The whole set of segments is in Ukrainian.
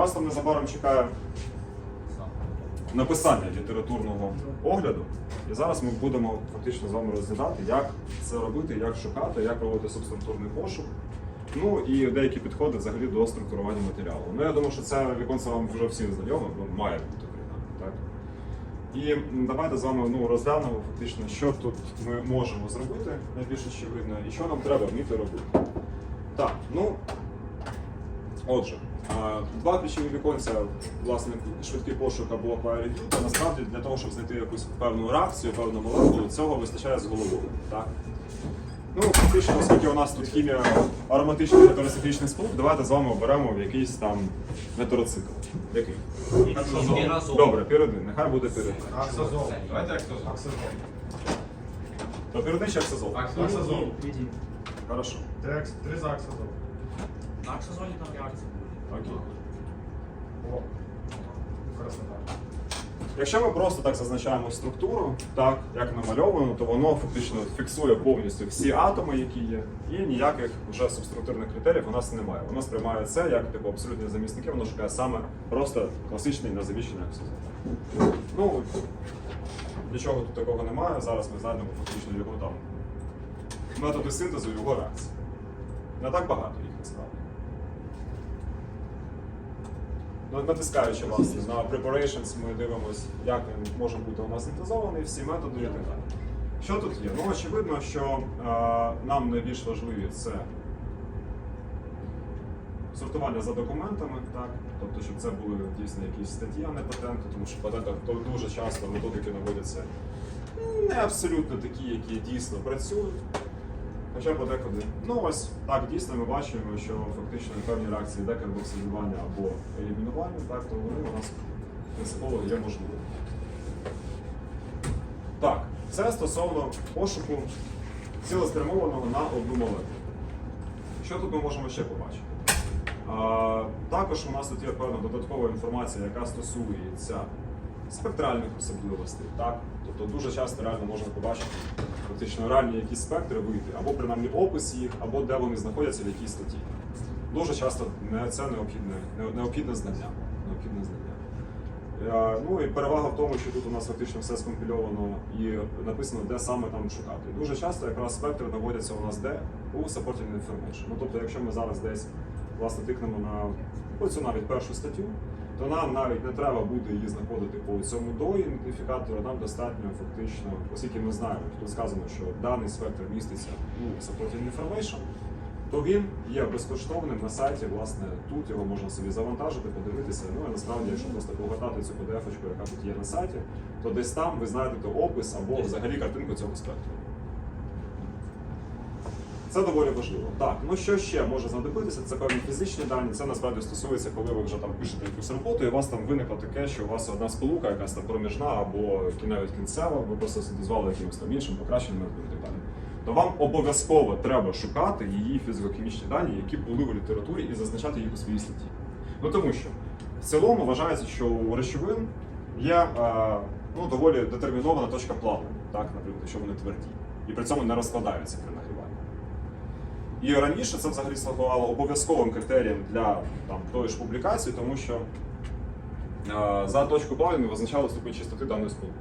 вас там незабаром чекає написання літературного огляду. І зараз ми будемо фактично з вами розглядати, як це робити, як шукати, як проводити субструктурний пошук. Ну і деякі підходи взагалі до структурування матеріалу. Ну я думаю, що це віконце вам вже всім знайоме, бо має бути принаймні, так? І давайте з вами ну, розглянемо фактично, що тут ми можемо зробити, найбільш очевидно, і що нам треба вміти робити. Так, ну отже, два ключові віконця, власне, швидкий пошук або review, та насправді для того, щоб знайти якусь певну реакцію, певну молекулу, цього вистачає з головою. Так? Ну, фактично, оскільки у нас тут хімія ароматичних гетероциклічних сполук, давайте з вами оберемо в якийсь там гетероцикл. Який? Піразол. Добре, піридин, нехай буде піридин. Аксозол. Давайте аксозол. Аксозол. То піридин чи аксизол? Аксозол. Хорошо. Три Три за аксозол. На аксозолі там реакція буде. Окей. О. Красота. Якщо ми просто так зазначаємо структуру, так як намальовано, то воно фактично фіксує повністю всі атоми, які є, і ніяких вже субструктурних критеріїв у нас немає. Воно сприймає це як типу абсолютні замісники, воно шукає саме просто класичний незаміщений аксизол. Ну нічого тут такого немає. Зараз ми знайдемо фактично його там методи синтезу його реакції. Не так багато їх насправді. Ну, Натискаючи власне на preparations, ми дивимося, як він може бути у нас синтезований, всі методи і так далі. Що тут є? Ну, очевидно, що е, нам найбільш важливі це сортування за документами, так? тобто, щоб це були дійсно якісь статті, а не патенти, тому що в патентах дуже часто методики наводяться не абсолютно такі, які дійсно працюють. Хоча подекуди. Ну ось так дійсно ми бачимо, що фактично певні реакції декарбоксилювання або елімінування, так, то вони у нас принципово є можливими. Так, це стосовно пошуку цілеспрямованого на одну молекулу. Що тут ми можемо ще побачити? А, також у нас тут є певна додаткова інформація, яка стосується спектральних особливостей. Так? Тобто дуже часто реально можна побачити фактично реальні якісь спектри вийти, або принаймні опис їх, або де вони знаходяться в якій статті. Дуже часто це необхідне, необхідне знання. Необхідне знання. Е, Ну і перевага в тому, що тут у нас фактично все скомпільовано і написано, де саме там шукати. Дуже часто якраз спектри наводяться у нас де у supporting information. Ну тобто, якщо ми зараз десь власне тикнемо на оцю навіть першу статтю, то нам навіть не треба буде її знаходити по цьому до ідентифікатору. Нам достатньо фактично, оскільки ми знаємо, тут сказано, що даний спектр міститься у supporting information, то він є безкоштовним на сайті. Власне, тут його можна собі завантажити, подивитися. Ну і насправді, якщо просто погортати цю PDF-очку, яка тут є на сайті, то десь там ви знайдете опис або взагалі картинку цього спектру. Це доволі важливо. Так, ну що ще може знадобитися? Це певні фізичні дані. Це насправді стосується, коли ви вже там пишете якусь роботу, і у вас там виникло таке, що у вас одна сполука, якась там проміжна або навіть кінцева, ви просто синтезували якимось там іншим покращеним і так далі. То вам обов'язково треба шукати її фізико-хімічні дані, які були в літературі, і зазначати їх у своїй статті. Ну тому що в цілому вважається, що у речовин є е, ну, доволі детермінована точка плавлення, так, наприклад, якщо вони тверді, і при цьому не розкладаються при нагріванні. І раніше це взагалі слугувало обов'язковим критерієм для там, тої ж публікації, тому що е, за точку плавлення визначали ступінь чистоти даної сполуки.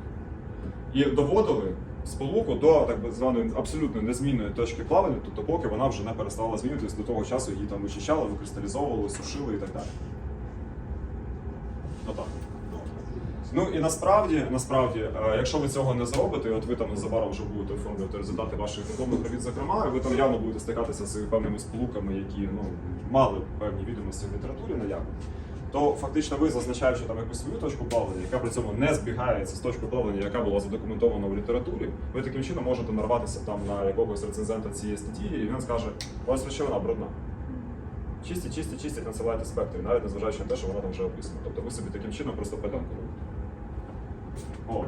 І доводили сполуку до так званої абсолютно незмінної точки плавлення, тобто поки вона вже не перестала змінюватися до того часу, її там вичищали, викристалізовували, сушили і так далі. Отак. Ну і насправді, насправді, е, якщо ви цього не зробите, і от ви там незабаром вже будете оформлювати результати ваших дипломних робіт, зокрема, ви там явно будете стикатися з певними сполуками, які ну, мали певні відомості в літературі наявні, то фактично ви, зазначаючи там якусь свою точку плавлення, яка при цьому не збігається з точкою плавлення, яка була задокументована в літературі, ви таким чином можете нарватися там на якогось рецензента цієї статті, і він скаже, ось речовина брудна. Чистіть, чистіть, чистіть, насилайте спектри, навіть незважаючи на те, що вона там вже описана. Тобто ви собі таким чином просто педанку робите. От.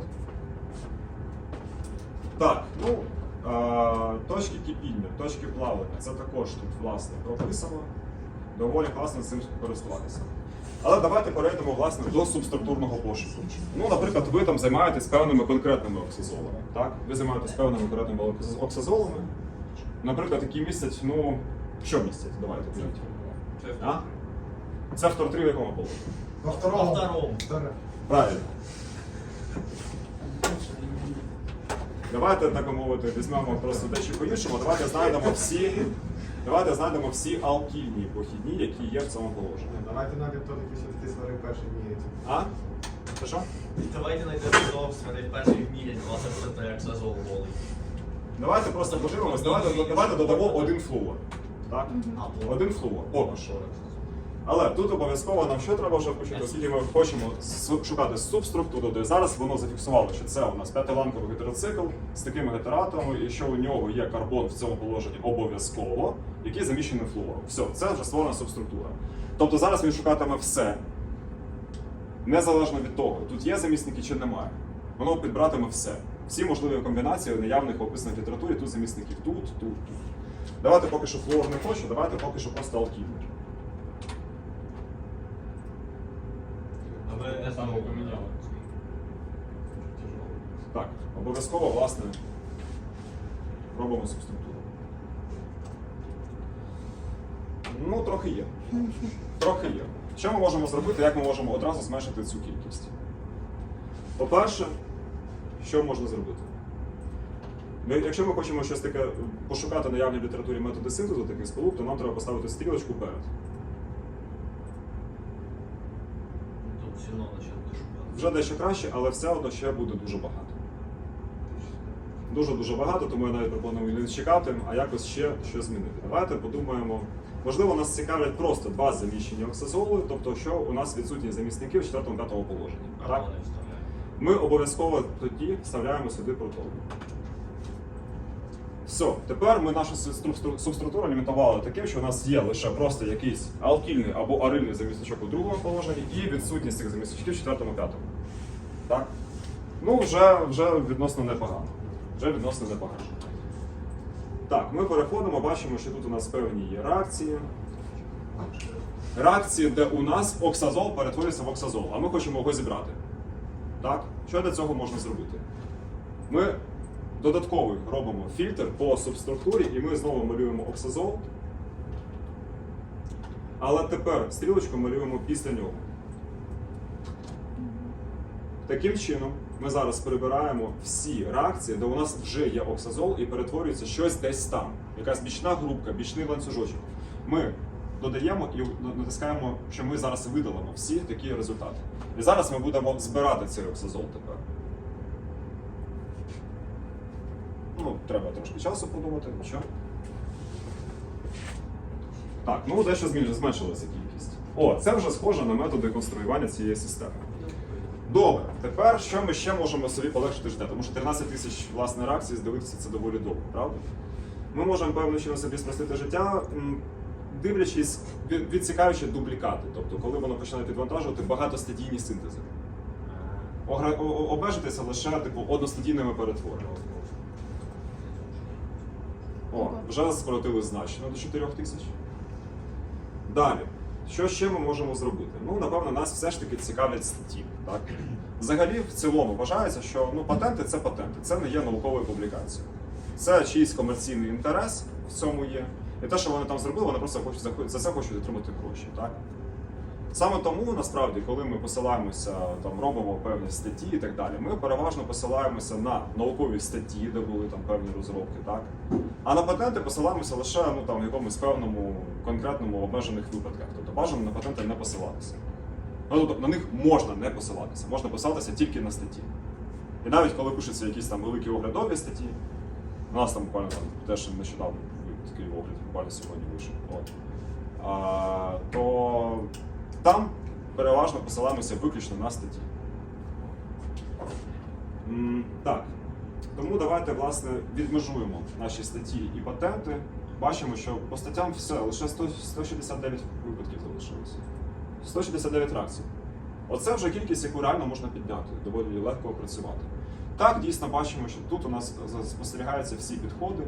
Так, ну, е, точки кипіння, точки плавлення, це також тут, власне, прописано. Доволі класно цим користуватися. Але давайте перейдемо власне до субструктурного пошуку. Ну, наприклад, ви там займаєтесь певними конкретними оксизолами. Так? Ви займаєтесь певними конкретними оксизолами, наприклад, які містять, ну, що містять? Давайте кажіть. Це фтор 3 в якому положенні? Во второму. Правильно. Давайте, так мовити, візьмемо просто дещо по-іншому. Давайте знайдемо всі. Давайте знайдемо всі алкільні похідні, які є в цьому положенні. Давайте найдемо то, які все-таки сварив перший міряці. А? Це що? Давайте знайдемо собственно, перший мірять, власне, буде як сезон голий. Давайте просто подивимось, давайте, давайте додамо один флуор. Так? Один флуор. Поки що. Але тут обов'язково нам що треба вже включити, оскільки ми хочемо шукати субструктуру, де зараз воно зафіксувало, що це у нас п'ятиланковий гетероцикл з такими гетератами, і що у нього є карбон в цьому положенні обов'язково, який заміщений флуором. Все, це вже створена субструктура. Тобто зараз він шукатиме все, незалежно від того, тут є замісники чи немає. Воно підбратиме все. Всі можливі комбінації наявних в описаній літературі, тут замісників тут, тут, тут. Давайте поки що флуор не хочу, давайте поки що просто алкіни. Не Самого поміняли. Так, обов'язково, власне, робимо субструктуру. Ну, трохи є. Трохи є. Що ми можемо зробити, як ми можемо одразу зменшити цю кількість? По-перше, що можна зробити? Ми, якщо ми хочемо щось таке пошукати наявні в літературі методи синтезу таких сполук, то нам треба поставити стрілочку перед. Все ще дуже багато. Вже дещо краще, але все одно ще буде дуже багато. Дуже-дуже багато, тому я навіть пропоную не чекати, а якось ще щось змінити. Давайте подумаємо. Можливо, нас цікавлять просто два заміщені оксазоли, тобто що у нас відсутні замісники в 4-5 положенні. Так? Ми обов'язково тоді вставляємо сюди протон. Все, тепер ми нашу субстру- субструктуру лімітували таким, що у нас є лише просто якийсь алкільний або арильний замісничок у другому положенні і відсутність цих замісничків в четвертому п'ятому. Так? Ну, вже, вже відносно непогано. Вже відносно непогано. Так, ми переходимо, бачимо, що тут у нас певні є реакції. Реакції, де у нас оксазол перетворюється в оксазол, а ми хочемо його зібрати. Так? Що для цього можна зробити? Ми додатковий робимо фільтр по субструктурі, і ми знову малюємо оксазол. Але тепер стрілочку малюємо після нього. Таким чином, ми зараз прибираємо всі реакції, де у нас вже є оксазол і перетворюється щось десь там. Якась бічна групка, бічний ланцюжочок. Ми додаємо і натискаємо, що ми зараз видалимо всі такі результати. І зараз ми будемо збирати цей оксазол тепер. Ну, треба трошки часу подумати, що. Так, ну дещо зменшилася кількість. О, це вже схоже на методи конструювання цієї системи. Добре, тепер що ми ще можемо собі полегшити життя? Тому що 13 тисяч власне реакцій здивитися це доволі довго, правда? Ми можемо певним чином собі спростити життя, дивлячись, від- відсікаючи дублікати. Тобто, коли воно починає підвантажувати багатостадійні синтези. Огра- о- о- Обмежитися лише типу одностадійними перетвореннями. О, вже скоротили значно до 4 тисяч. Далі. Що ще ми можемо зробити? Ну, напевно, нас все ж таки цікавлять статті. Так? Взагалі, в цілому вважається, що ну, патенти це патенти, це не є науковою публікацією. Це чийсь комерційний інтерес в цьому є. І те, що вони там зробили, вони просто хочуть за- це хочуть отримати гроші. Так? Саме тому, насправді, коли ми посилаємося, там робимо певні статті і так далі, ми переважно посилаємося на наукові статті, де були там певні розробки, так? А на патенти посилаємося лише ну, там, в якомусь певному конкретному обмежених випадках. Тобто бажано на патенти не посилатися. Ну, тобто на них можна не посилатися, можна посилатися тільки на статті. І навіть коли пишуться якісь там великі оглядові статті, у нас там буквально там, теж нещодавно такий огляд, буквально сьогодні вийшов. От. А, то там переважно посилаємося виключно на статті. Так. Тому давайте власне відмежуємо наші статті і патенти. Бачимо, що по статтям все, лише 100, 169 випадків залишилося. 169 реакцій. Оце вже кількість, яку реально можна підняти, доволі легко опрацювати. Так, дійсно бачимо, що тут у нас спостерігаються всі підходи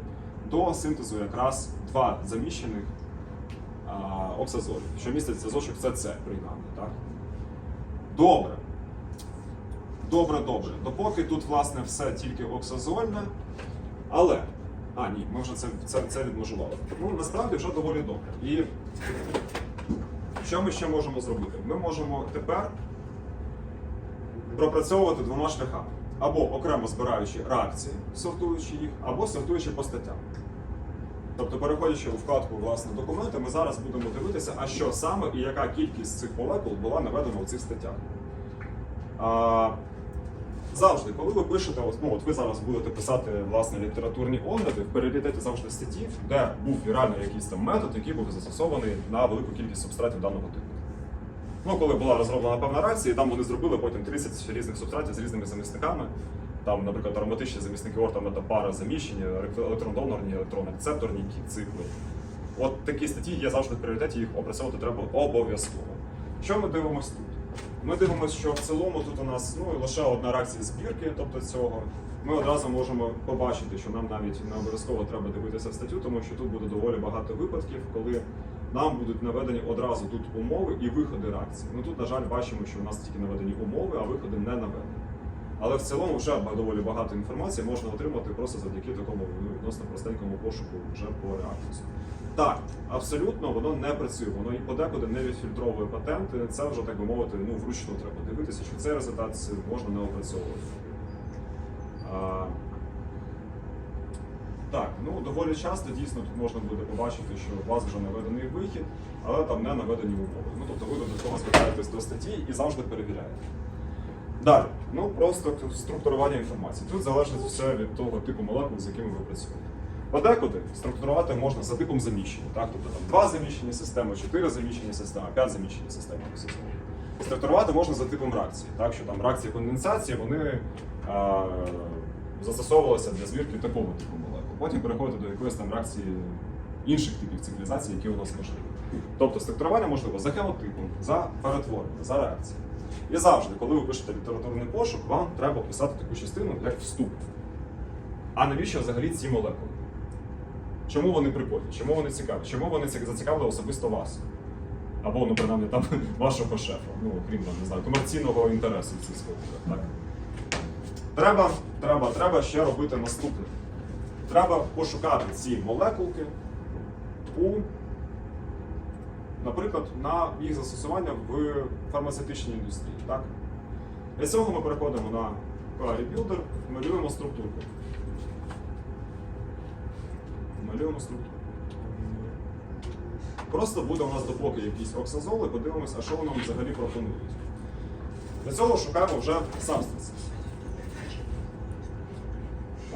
до синтезу якраз два заміщених а, що містить зв'язочок ЦЦ принаймні. Так? Добре. Добре, добре. Допоки тут, власне, все тільки оксазольне. Але. А, ні, ми вже це, це, це відмежували. Ну, насправді вже доволі добре. І Що ми ще можемо зробити? Ми можемо тепер пропрацьовувати двома шляхами. Або окремо збираючи реакції, сортуючи їх, або сортуючи по статтям. Тобто, переходячи у вкладку власне документи, ми зараз будемо дивитися, а що саме і яка кількість цих молекул була наведена у цих статтях. А, завжди, коли ви пишете, от, ну, от ви зараз будете писати власне літературні огляди, в завжди статті, де був реально якийсь там метод, який був застосований на велику кількість субстратів даного типу. Ну, коли була розроблена певна реакція, і там вони зробили потім 30 різних субстратів з різними замісниками. Там, наприклад, ароматичні замісники ортам це пара заміщення, електронно-донорні, електронно-рецепторні цикли. От такі статті є завжди в пріоритеті, їх опрацьовувати треба обов'язково. Що ми дивимося тут? Ми дивимося, що в цілому тут у нас ну, лише одна реакція збірки, тобто цього. Ми одразу можемо побачити, що нам навіть не обов'язково треба дивитися статтю, тому що тут буде доволі багато випадків, коли нам будуть наведені одразу тут умови і виходи реакції. Ну тут, на жаль, бачимо, що у нас тільки наведені умови, а виходи не наведені. Але в цілому вже доволі багато інформації можна отримати просто завдяки такому ну, відносно простенькому пошуку вже по реакції. Так, абсолютно воно не працює, воно і подекуди не відфільтровує патенти. Це вже так би мовити, ну вручну треба дивитися, що цей результат можна не опрацьовувати. А, так, ну доволі часто дійсно тут можна буде побачити, що у вас вже наведений вихід, але там не наведені умови. Ну тобто ви додатково звертаєтесь до статті і завжди перевіряєте. Далі, ну просто структурування інформації. Тут залежить все від того типу молекул, з якими ви працюєте. Подекуди структурувати можна за типом заміщення. Так? Тобто там два заміщені системи, чотири заміщені системи, п'ять заміщені системи. Структурувати можна за типом реакції. Так? Що там реакції конденсації вони а, застосовувалися для звірки такого типу молекул. Потім переходити до якоїсь там реакції інших типів цивілізацій, які у нас можливі. Тобто структурування можливо за генотипом, за перетворенням, за реакцією. І завжди, коли ви пишете літературний пошук, вам треба писати таку частину як вступ. А навіщо взагалі ці молекули? Чому вони прикольні? Чому вони цікаві? Чому вони зацікавили особисто вас? Або, ну, принаймні, там вашого шефа, ну, крім там, не знаю, комерційного інтересу в сфері. Так? Треба, треба, треба ще робити наступне. Треба пошукати ці молекулки у наприклад, на їх застосування в фармацевтичній індустрії. Так? Для цього ми переходимо на Query Builder, малюємо структурку. Малюємо структуру. Просто буде у нас допоки якісь оксазоли, подивимось, а що нам взагалі пропонують. Для цього шукаємо вже substances.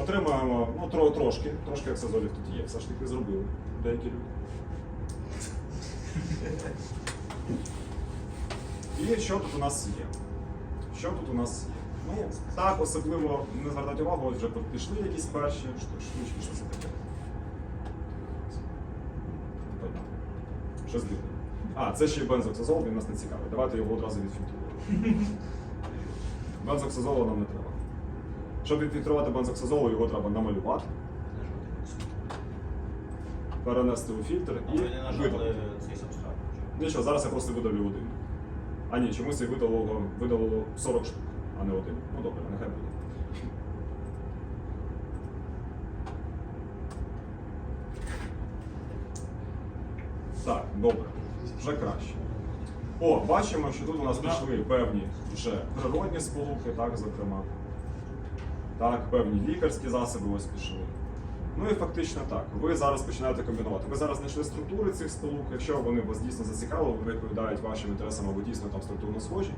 Отримуємо ну, тро- трошки, трошки оксазолів тут є, все ж таки зробили деякі люди. І що тут у нас є? Що тут у нас є? Ну, так, особливо не звертати увагу, вже пішли якісь перші штучки, що це таке. Що зліва? А, це ще й бензоксазол, він нас не цікавий. Давайте його одразу відфільтруємо. Бензоксазолу нам не треба. Щоб відфільтрувати бензоксазолу, його треба намалювати, перенести у фільтр і ви Нічого, зараз я просто видалю один. А ні, чомусь я видалило, видалило 40 штук, а не один. Ну добре, нехай буде. Так, добре, вже краще. О, бачимо, що тут у нас пішли певні вже природні сполуки, так, зокрема. Так, певні лікарські засоби ось пішли. Ну і фактично так. Ви зараз починаєте комбінувати. Ви зараз знайшли структури цих сполук. Якщо вони вас дійсно зацікавили, вони відповідають вашим інтересам або дійсно там структурно схожі.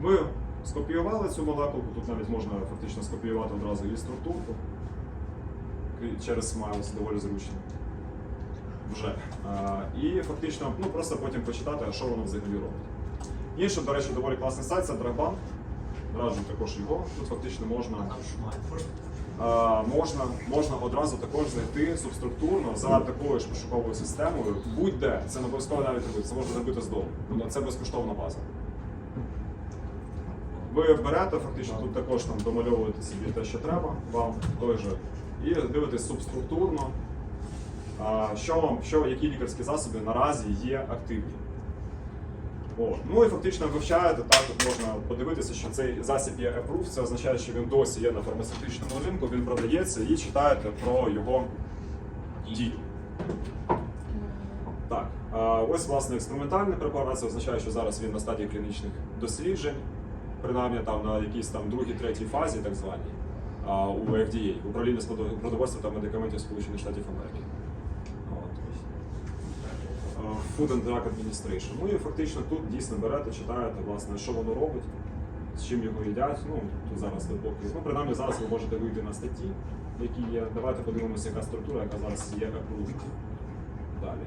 Ви скопіювали цю молекулку, тут навіть можна фактично скопіювати одразу її структурку. Через Smiles доволі зручно. Вже. І фактично, ну просто потім почитати, що воно взагалі робить. Інший, до речі, доволі класний сайт це Dragbank. Раджу також його. Тут фактично можна. Е, можна, можна одразу також знайти субструктурно за такою ж пошуковою системою. Будь-де це не обов'язково навіть робити, це можна зробити з дому. Ну, Це безкоштовна база. Ви берете фактично тут також там домальовуєте собі те, що треба вам той же, і дивитесь субструктурно, що вам, що, які лікарські засоби наразі є активні. О, ну і фактично вивчаєте, так тут можна подивитися, що цей засіб є approved, це означає, що він досі є на фармацевтичному ринку, він продається і читаєте про його дію. Так, Ось, власне, експериментальний препарат, це означає, що зараз він на стадії клінічних досліджень, принаймні там на якійсь там другій, третій фазі, так званій, у FDA, Управління продовольства та медикаментів Сполучених Штатів Америки. Food and Drug Administration. Ну і фактично тут дійсно берете, читаєте, власне, що воно робить, з чим його їдять. Ну, тут зараз глибокий. Ну, принаймні зараз ви можете вийти на статті, які є. Давайте подивимося, яка структура, яка зараз є approved. Далі.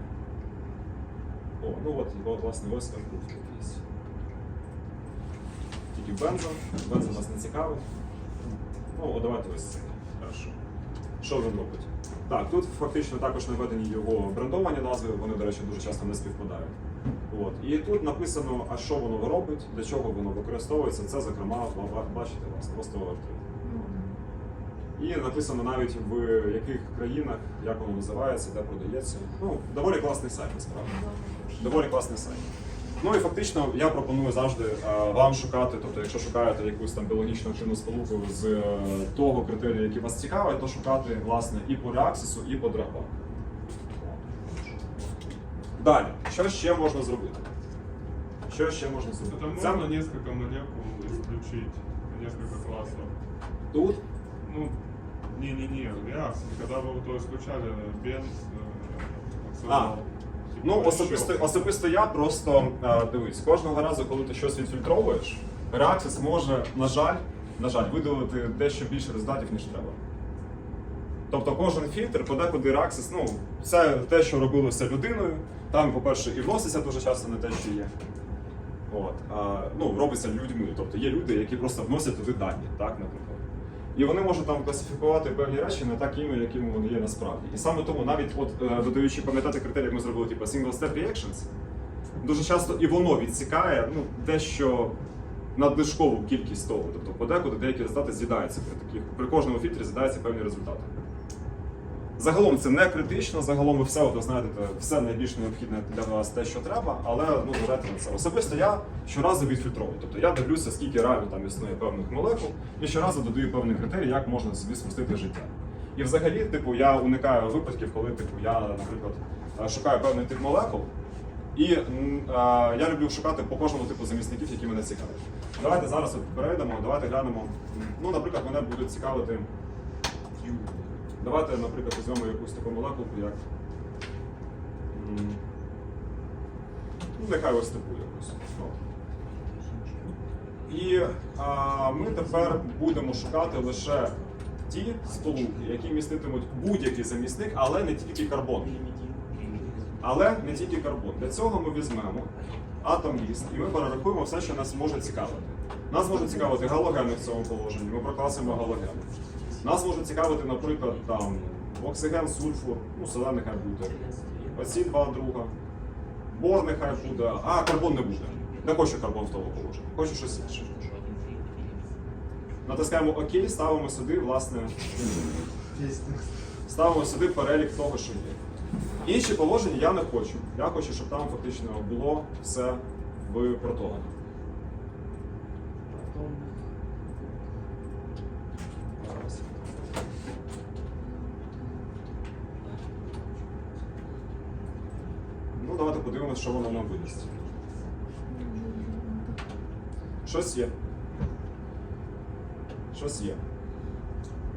О, ну от, от власне, ось approved якийсь. Тільки бензон. Бензон нас не цікавить. Ну, о, давайте ось це. Хорошо. Що він робить? Так, тут фактично також наведені його брендовані назви, вони, до речі, дуже часто не співпадають. От. І тут написано, а що воно робить, для чого воно використовується. Це, зокрема, ба- ба- бачите, ростова артерія. І написано навіть в яких країнах, як воно називається, де продається. Ну, доволі класний сайт, насправді. Доволі класний сайт. Ну і фактично я пропоную завжди е, вам шукати, тобто, якщо шукаєте якусь там біологічну активну сполуку з е, того критерію, який вас цікавить, то шукати власне і по реаксису, і по драгбаку. Далі, що ще можна зробити? Що ще можна Это зробити? Це можно несколько молекул исключить, несколько классов. тут Ну, не-не-не, реакции. Когда вы вот то исключали бенз, э, оксазол, А, типа Ну, особисто, особисто я просто е, дивись, кожного разу, коли ти щось відфільтровуєш, реакція може, на жаль, на жаль, видалити дещо більше результатів, ніж треба. Тобто кожен фільтр, подекуди реаксис, ну, це те, що робилося людиною. Там, по-перше, і вноситься дуже часто не те, що є. От, а, ну, робиться людьми. Тобто є люди, які просто вносять туди дані, так, наприклад. І вони можуть там класифікувати певні речі не такими, якими вони є насправді. І саме тому, навіть от е, додаючи пам'ятати критерії, як ми зробили, типу single step reactions, дуже часто і воно відсікає ну, дещо надлишкову кількість того. Тобто подекуди деякі результати з'їдаються при таких, при кожному фільтрі з'їдаються певні результати. Загалом це не критично, загалом ви все одно знайдете все найбільш необхідне для вас те, що треба, але ну зважайте на це. Особисто я щоразу відфільтровую. Тобто я дивлюся, скільки реально там існує певних молекул, і щоразу додаю певний критерій, як можна собі спростити життя. І взагалі, типу, я уникаю випадків, коли типу я, наприклад, е, шукаю певний тип молекул. І е, я люблю шукати по кожному типу замісників, які мене цікавлять. Давайте зараз перейдемо, давайте глянемо. Ну, наприклад, мене будуть цікавити. Давайте, наприклад, візьмемо якусь таку молекулку, як. Ну, нехай ось таку якусь. От. І а, ми тепер будемо шукати лише ті сполуки, які міститимуть будь-який замісник, але не тільки карбон. Але не тільки карбон. Для цього ми візьмемо атом ліст і ми перерахуємо все, що нас може цікавити. Нас може цікавити галогени в цьому положенні, ми прокласимо галогени. Нас може цікавити, наприклад, там оксиген, сульфур, ну, селен нехай буде. Оці два друга. Бор нехай буде, а карбон не буде. Не хочу карбон в тому положенні, хочу щось інше. Натискаємо ОК, ставимо сюди, власне, ставимо сюди перелік того, що є. Інші положення я не хочу. Я хочу, щоб там фактично було все в. Зараз. Ну, що воно нам видасть. Щось є. Щось є.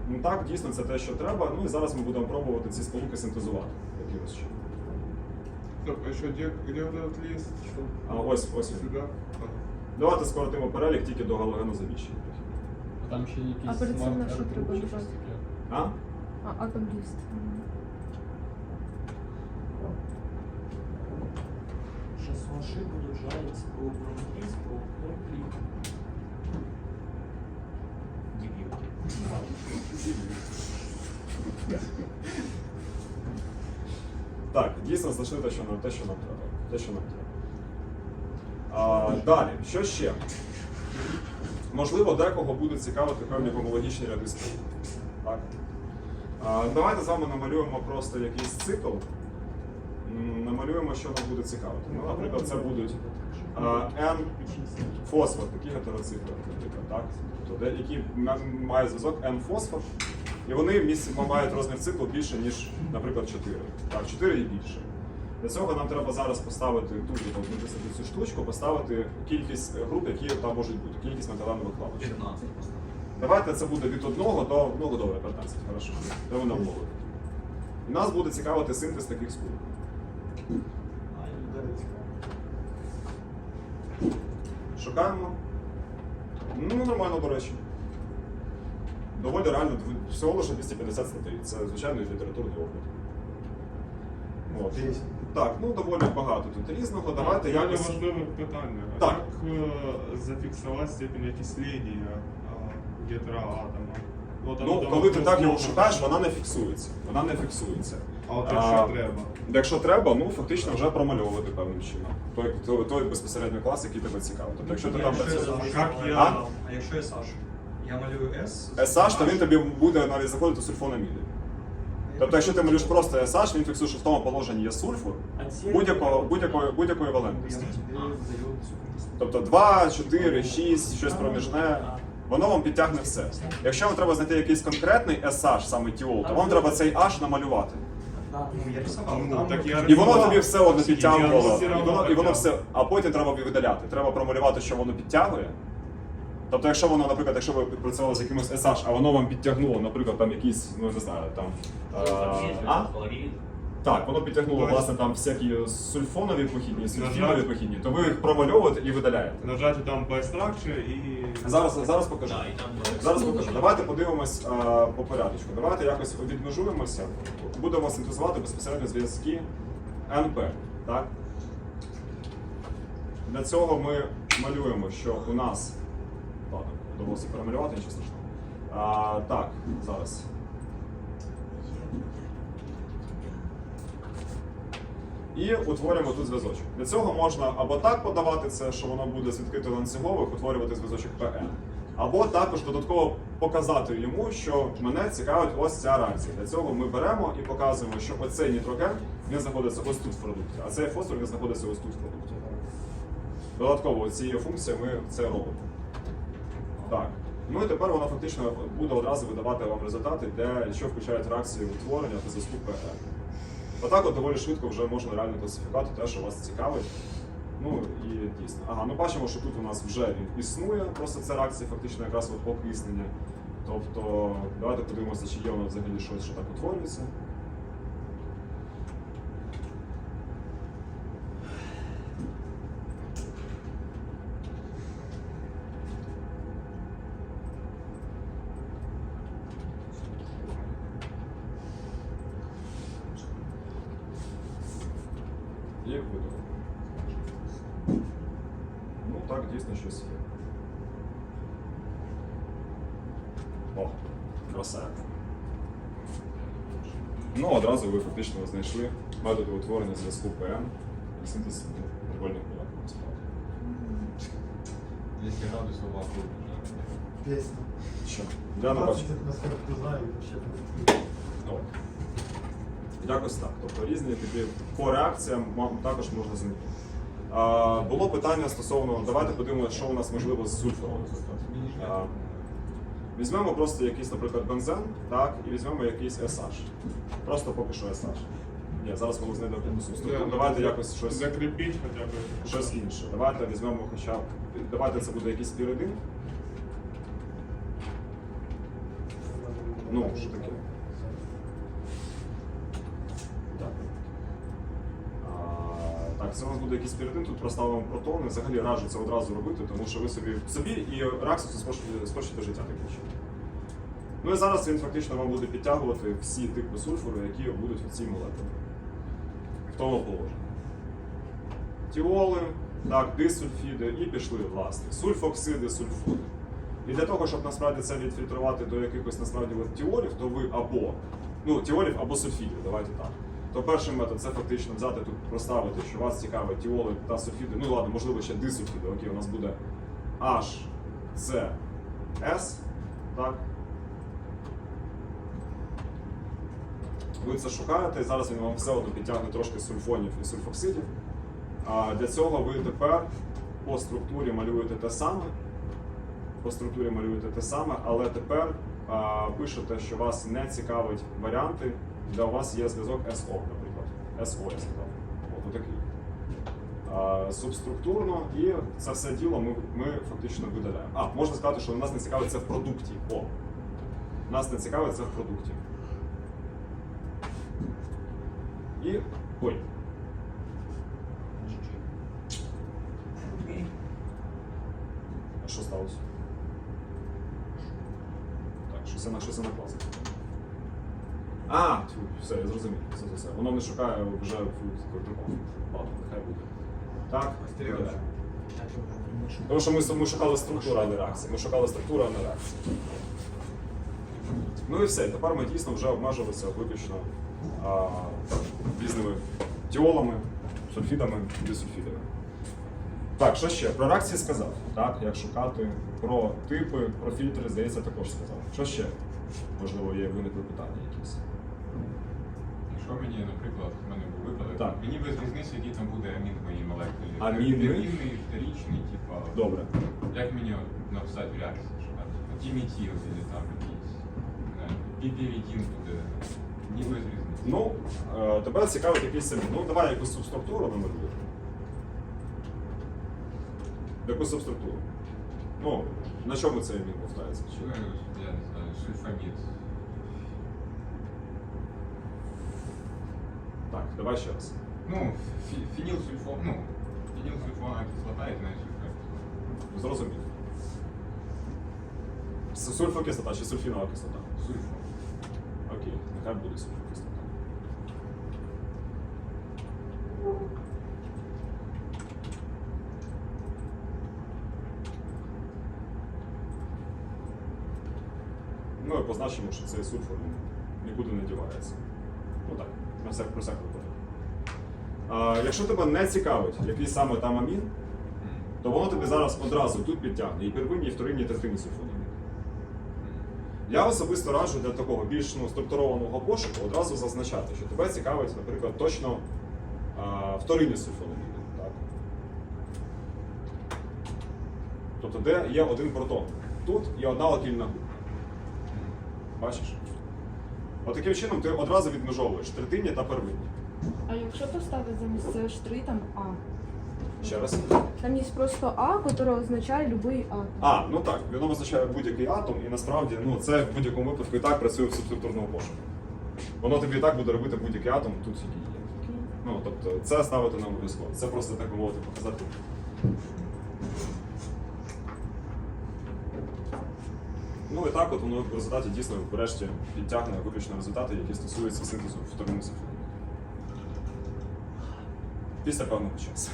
Ну так, дійсно, це те, що треба. Ну і зараз ми будемо пробувати ці сполуки синтезувати якимось чином. Стоп, а еще где, где этот лист? Что? А ось ось він. Сюда? Давайте скоротимо перелік тільки до галогенозавіщення. Там ще якісь А перед цим на що треба додати? А? А, атом ліст. Сейчас ваши будут жарить по бронхиз, по конфликт. Дебил. Так, дійсно знайшли те, що нам, те, що нам треба. Те, що нам треба. А, далі, що ще? Можливо, декого будуть цікавити певні гомологічні ряди. Так? А, давайте з вами намалюємо просто якийсь цикл. Намалюємо, що нам буде цікавити. Ну, наприклад, це будуть N фосфор, такі гетероцикли, наприклад, так? Тобто, які ма- мають зв'язок N фосфор, і вони мають розмір циклу більше, ніж, наприклад, 4. Так, 4 і більше. Для цього нам треба зараз поставити тут, цю штучку, поставити кількість груп, які там можуть бути, кількість металенових клавиш. 15 поставив. Давайте це буде від 1 до ну, добре, 15, хорошо. Де ми намовили. І нас буде цікавити синтез таких скул. А, і далі цікаво. Шукаємо. Ну, нормально, до речі. Доволі реально всього лише 250 статей. Це звичайний літературний огляд. От. Так, ну доволі багато тут різного. Давайте Далі якось. важливе питання. Так. Як е, зафіксувати степень окислення е, гідроатома? От, Ну, воно коли ти так його шукаєш, вона не фіксується. Вона не фіксується. А от А, якщо треба. Якщо треба, ну фактично вже промальовувати певним чином. Той, той, той безпосередньо клас, який тебе цікавить. Тобто, якщо ти там Якщо я працюєш. Саш, Як я- А? А якщо я Саш? Я малюю S. SH, то він тобі буде навіть заходити сульфономіди. Тобто, якщо ти малюєш просто SH, він фіксує, що в тому положенні є сульфур будь-якого, будь-якої, будь-якої валентності. Тобто 2, 4, 6, щось проміжне, воно вам підтягне все. Якщо вам треба знайти якийсь конкретний SH, саме тіол, то вам треба цей H намалювати. Ну, я. Ну, там так я І воно тобі все одно підтягувало. І воно, і воно все, а потім треба видаляти. Треба промалювати, що воно підтягує. Тобто, якщо воно, наприклад, якщо ви працювали з якимось SH, а воно вам підтягнуло, наприклад, там якісь, ну не знаю, там. е, А? Так, воно підтягнуло, Тобто- власне, там всякі сульфонові похідні, сульфінові похідні, то ви їх промальовуєте і видаляєте. Нажати там by structure і. Зараз, зараз покажу. Да, і там Зараз покажу. Давайте подивимось а, по порядочку. Давайте якось відмежуємося. Будемо синтезувати безпосередньо зв'язки НП. Так? Для цього ми малюємо, що у нас. Ладно, довелося перемалювати, нічого страшного. А, так, зараз. І утворюємо тут зв'язочок. Для цього можна або так подавати це, що воно буде з відкритих ланцюгових, утворювати зв'язочок ПН. Або також додатково показати йому, що мене цікавить ось ця реакція. Для цього ми беремо і показуємо, що оцей нітроген він знаходиться ось тут в продукті, а цей фосфор він знаходиться ось тут в продукті. Додатково цією функцією ми це робимо. Так. Ну і тепер воно фактично буде одразу видавати вам результати, де що включають реакції утворення та зв'язку ПН. Отак от доволі швидко вже можна реально класифікувати те, що вас цікавить. Ну і дійсно. Ага, ми бачимо, що тут у нас вже він існує, просто ця реакція фактично якраз от окиснення. Тобто, давайте подивимося, чи є воно взагалі щось, що так утворюється. І видали. Ну так, дійсно щось є. О, краса. Ну, одразу ви фактично знайшли методи утворення зв'язку ПН і синтез прикольних молекул насправді. 200 градусів вакуум. Пісня. Що? Я не бачу. Наскільки ти знаєш, ще. Якось так. Тобто різні типи по реакціям також можна знайти. А, було питання стосовно, давайте подивимося, що у нас можливо з сульфуром. А, візьмемо просто якийсь, наприклад, бензен, так, і візьмемо якийсь SH. Просто поки що SH. Ні, зараз ми знайдемо якусь структуру. Давайте якось щось, Закріпіть хоча б. щось інше. Давайте візьмемо хоча б. Давайте це буде якийсь піридин. Ну, що таке? Так. Це у нас буде якийсь піридин, тут проставимо протони. Взагалі раджу це одразу робити, тому що ви собі собі і Раксусу спорщите, життя таким чином. Ну і зараз він фактично вам буде підтягувати всі типи сульфуру, які будуть в цій молекулі. В тому положенні. Тіоли, так, дисульфіди і пішли, власне, сульфоксиди, сульфури. І для того, щоб насправді це відфільтрувати до якихось насправді тіолів, то ви або ну, тіолів або сульфідів, давайте так. То перший метод це фактично взяти тут, проставити, що вас цікавить тіоли та сульфіди. Ну ладно, можливо, ще дисульфіди. Окей, у нас буде H, C, S, так. Ви це шукаєте, і зараз він вам все одно підтягне трошки сульфонів і сульфоксидів. А для цього ви тепер по структурі малюєте те саме. По структурі малюєте те саме, але тепер а, пишете, що вас не цікавить варіанти, де у вас є зв'язок SO, наприклад. SO сказав. отакий. А, субструктурно, і це все діло ми, ми фактично видаляємо. А, можна сказати, що нас не цікавить це в продукті. О, нас не цікавить це в продукті. І. Ой. А що сталося? Так, щось я на щось я накласив. А, тьфу, все, я зрозумів. Все, все, все. Воно не шукає вже протокол. Ладно, нехай буде. Так, видаляємо. Тому що ми, ми шукали структуру, а не реакцію. Ми шукали структуру, а не реакцію. Ну і все. Тепер ми дійсно вже обмежувалися виключно а, різними тіолами, сульфідами, бісульфідами. Так, що ще? Про реакції сказав. Так, як шукати, про типи, про фільтри, здається, також сказав. Що ще? Можливо, є виникли питання якісь. Якщо мені, наприклад, в мене був випадок, Так. мені без різниці, який там буде амін в моїй молекулі. Аміни? Первинний, вторічний, типа. Добре. Як мені от написати в реакції, що там типа, діметіл, або там якийсь, не знаю, буде. Ні без різниці. Ну, е, тебе цікавить якийсь самі. Ну, давай якусь субструктуру намалюємо. Яку субструктуру? Ну, на чому цей він повтається? Що, я не знаю, сульфамід. давай ще раз. Ну, фі- фенілсульфон, ну, фенілсульфонова кислота і знаєш сульфамід. Зрозумів. С- Сульфокислота чи сульфінова кислота? Сульфон. Окей, нехай буде сульфокислота. Ну і позначимо, що цей сульфур він нікуди не дівається. Ну так, на всяк, про всяк випадок. Якщо тебе не цікавить, який саме там амін, то воно тобі зараз одразу тут підтягне і первинні, і вторинні, і третинні сульфонаміни. Я особисто раджу для такого більш ну, структурованого пошуку одразу зазначати, що тебе цікавить, наприклад, точно а, вторинні сульфонаміни. Тобто, де є один протон. Тут є одна алкільна група. Бачиш? Отаким чином ти одразу відмежовуєш третинні та первинні. А якщо поставити замість це штри там А? Ще раз. Там є просто А, яке означає будь-який атом. А, ну так, воно означає будь-який атом, і насправді ну, це в будь-якому випадку і так працює в субструктурному пошуку. Воно тобі і так буде робити будь-який атом тут, який є. Ну, тобто, це ставити не обов'язково. Це просто так би мовити показати. Ну і так от воно в результаті дійсно врешті підтягне виключно результати, які стосуються синтезу вторинних. Після певного часу.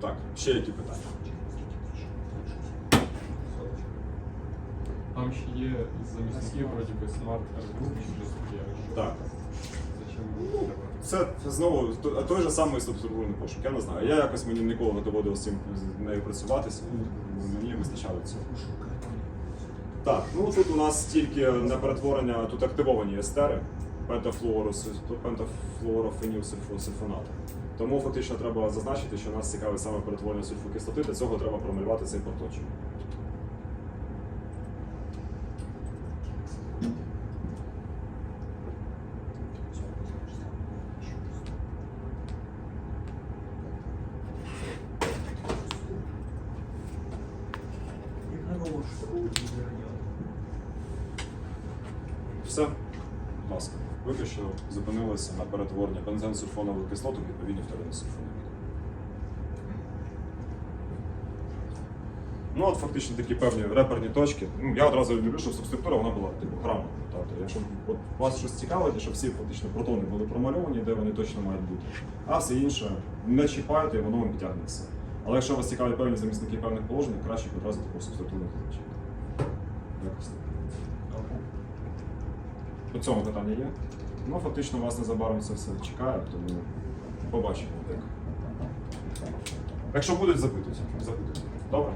Так, ще які питання? Там ще є замісники, вроді би, смарт Group чи щось таке. Так. Зачем треба? Це знову то- той же самий структурний пошук, я не знаю. Я якось мені ніколи не доводилось з цим з нею працюватися. Мені вистачало цього. Так, ну тут у нас тільки на перетворення, тут активовані естери пентафлуорофенілсульфонату. Тому фактично треба зазначити, що нас цікавить саме перетворення сульфокислоти, для цього треба промалювати цей проточок. Все, ласка, виключно зупинилися на перетворенні бензенсульфонової кислоти в відповідні вторинні сульфонаміди. Ну, от фактично такі певні реперні точки. Ну, я одразу люблю, щоб субструктура вона була типу грамотна. Тобто, якщо от вас щось цікавить, щоб всі фактично протони були промальовані, де вони точно мають бути. А все інше не чіпайте, і воно вам підтягне все. Але якщо вас цікавлять певні замісники певних положень, краще одразу таку субструктуру зазначити. По цьому питання є. Ну, фактично, вас незабаром це все чекає, тому побачимо. Як. Якщо будуть, запитуйте. запитуйте. Добре?